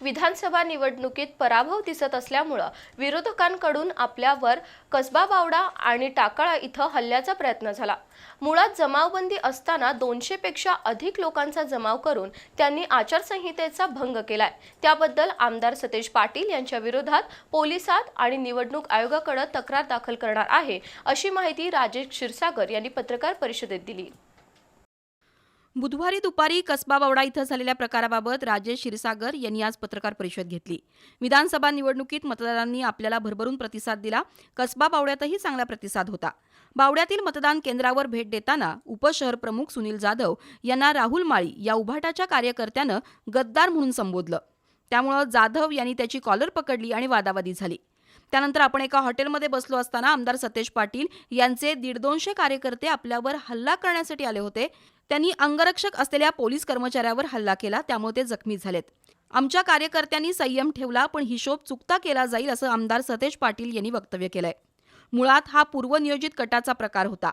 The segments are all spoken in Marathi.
विधानसभा निवडणुकीत पराभव दिसत असल्यामुळं विरोधकांकडून आपल्यावर कसबा बावडा आणि टाकाळा इथं हल्ल्याचा प्रयत्न झाला. मुळात जमावबंदी असताना दोनशेपेक्षा अधिक लोकांचा जमाव करून त्यांनी आचारसंहितेचा भंग केलाय. त्याबद्दल आमदार सतेज पाटील यांच्या विरोधात पोलिसात आणि निवडणूक आयोगाकडे तक्रार दाखल करणार आहे अशी माहिती राजेश क्षीरसागर यांनी पत्रकार परिषदेत दिली. बुधवारी दुपारी कसबा बावडा इथं झालेल्या प्रकाराबाबत राजेश क्षीरसागर यांनी आज पत्रकार परिषद घेतली. विधानसभा निवडणुकीत मतदारांनी आपल्याला भरभरून प्रतिसाद दिला. कसबा बावड्यातही चांगला प्रतिसाद होता. बावड्यातील मतदान केंद्रावर भेट देताना उपशहर प्रमुख सुनील जाधव यांना राहुल माळी या उभाटाच्या कार्यकर्त्यानं गद्दार म्हणून संबोधलं. त्यामुळं जाधव यांनी त्याची कॉलर पकडली आणि वादावादी झाली. त्यानंतर आपण एका हॉटेलमध्ये बसलो असताना आमदार सतेज पाटील यांचे दीड दोनशे कार्यकर्ते आपल्यावर हल्ला करण्यासाठी आले होते. त्यांनी अंगरक्षक असलेल्या पोलीस कर्मचाऱ्यावर हल्ला केला त्यामुळे ते जखमी झालेत. आमच्या कार्यकर्त्यांनी संयम ठेवला पण हिशोब चुकता केला जाईल असं आमदार सतेज पाटील यांनी वक्तव्य केलंय. मुळात हा पूर्वनियोजित कटाचा प्रकार होता.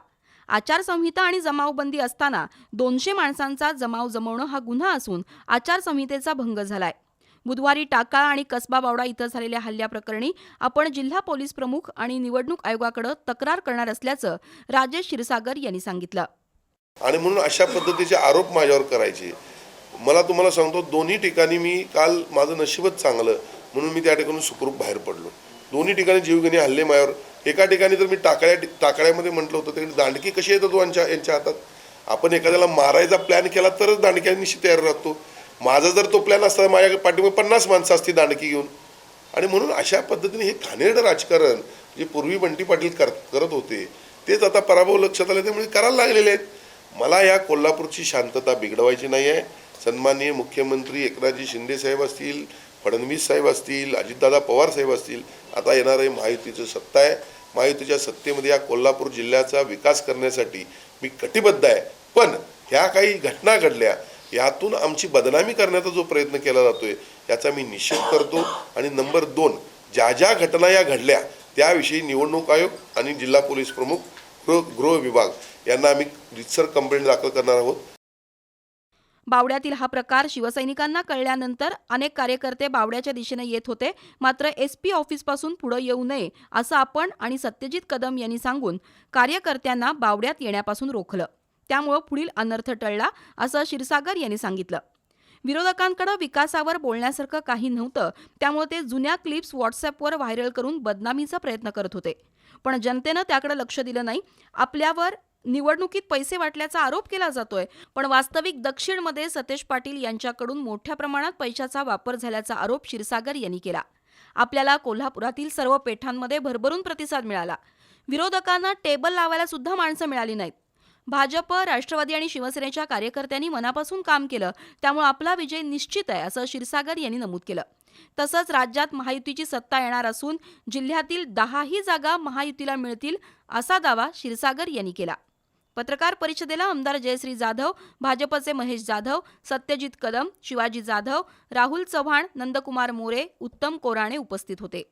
आचारसंहिता आणि जमावबंदी असताना दोनशे माणसांचा जमाव जमवणं हा गुन्हा असून आचारसंहितेचा भंग झालाय. बुधवारी टाका आणि कसबा बावडा इथं झालेल्या हल्ल्याप्रकरणी आपण जिल्हा पोलीस प्रमुख आणि निवडणूक आयोगाकडे तक्रार करणार असल्याचं राजेश क्षीरसागर यांनी सांगितलं. आणि म्हणून अशा पद्धतीचे आरोप माझ्यावर करायचे. मला तुम्हाला सांगतो दोन्ही ठिकाणी मी काल माझं नशीबच चांगलं म्हणून मी त्या ठिकाणी सुखरूप बाहेर पडलो. दोन्ही ठिकाणी जीवघेणी हल्ले माझ्यावर. एका ठिकाणी तर मी टाकळ्या टाकळ्यामध्ये म्हटलं होतं तरी दांडकी कशी येतात हो यांच्या यांच्या हातात? आपण एखाद्याला मारायचा प्लॅन केला तरच दांडक्या निश्चित तयार राहतो. माझा जर तो प्लॅन असता माझ्या पाठीमध्ये पन्नास माणसं असती दांडकी घेऊन. आणि म्हणून अशा पद्धतीने हे घाणेरडं राजकारण जे पूर्वी बंटी पाटील कर करत होते तेच आता पराभव लक्षात आले त्यामुळे करायला लागलेले आहेत. मला या कोल्हापूरची शांतता बिघडवायची नाही आहे. सन्माननीय मुख्यमंत्री एकनाथजी शिंदे साहेब असतील फडणवीस साहेब असतील अजितदादा पवार साहेब असतील आता येणारं महायुतीचं सत्ता आहे. महायुतीच्या सत्तेमध्ये या कोल्हापूर जिल्ह्याचा विकास करण्यासाठी मी कटिबद्ध आहे. पण ह्या काही घटना घडल्या यातून आमची बदनामी करण्याचा जो प्रयत्न केला जातोय याचा मी निषेध करतो. आणि नंबर दोन ज्या ज्या घटना या घडल्या त्याविषयी निवडणूक आयोग आणि जिल्हा पोलीस प्रमुख गृह गृह विभाग यांना आम्ही रितसर कंप्लेंट दाखल करणार आहोत. बावड्यातील हा प्रकार शिवसैनिकांना कळल्यानंतर अनेक कार्यकर्ते बावड्याच्या दिशेने येत होते. मात्र एस पी ऑफिसपासून पुढे येऊ नये असं आपण आणि सत्यजित कदम यांनी सांगून कार्यकर्त्यांना बावड्यात येण्यापासून रोखलं. त्यामुळं पुढील अनर्थ टळला असं क्षीरसागर यांनी सांगितलं. विरोधकांकडे विकासावर बोलण्यासारखं काही नव्हतं त्यामुळे ते जुन्या क्लिप्स व्हॉट्सअपवर व्हायरल करून बदनामीचा प्रयत्न करत होते. पण जनतेनं त्याकडे लक्ष दिलं नाही. आपल्यावर निवडणुकीत पैसे वाटल्याचा आरोप केला जातोय पण वास्तविक दक्षिणमध्ये सतेज पाटील यांच्याकडून मोठ्या प्रमाणात पैशाचा वापर झाल्याचा आरोप क्षीरसागर यांनी केला. आपल्याला कोल्हापुरातील सर्व पेठांमध्ये भरभरून प्रतिसाद मिळाला. विरोधकांना टेबल लावायला सुद्धा माणसं मिळाली नाहीत. भाजप राष्ट्रवादी आणि शिवसेनेच्या कार्यकर्त्यांनी मनापासून काम केलं. त्यामुळे आपला विजय निश्चित आहे असं क्षीरसागर यांनी नमूद केलं. तसंच राज्यात महायुतीची सत्ता येणार असून जिल्ह्यातील दहाही जागा महायुतीला मिळतील असा दावा क्षीरसागर यांनी केला. पत्रकार परिषदेला आमदार जयश्री जाधव भाजपचे महेश जाधव सत्यजित कदम शिवाजी जाधव राहुल चव्हाण नंदकुमार मोरे उत्तम कोराणे उपस्थित होते.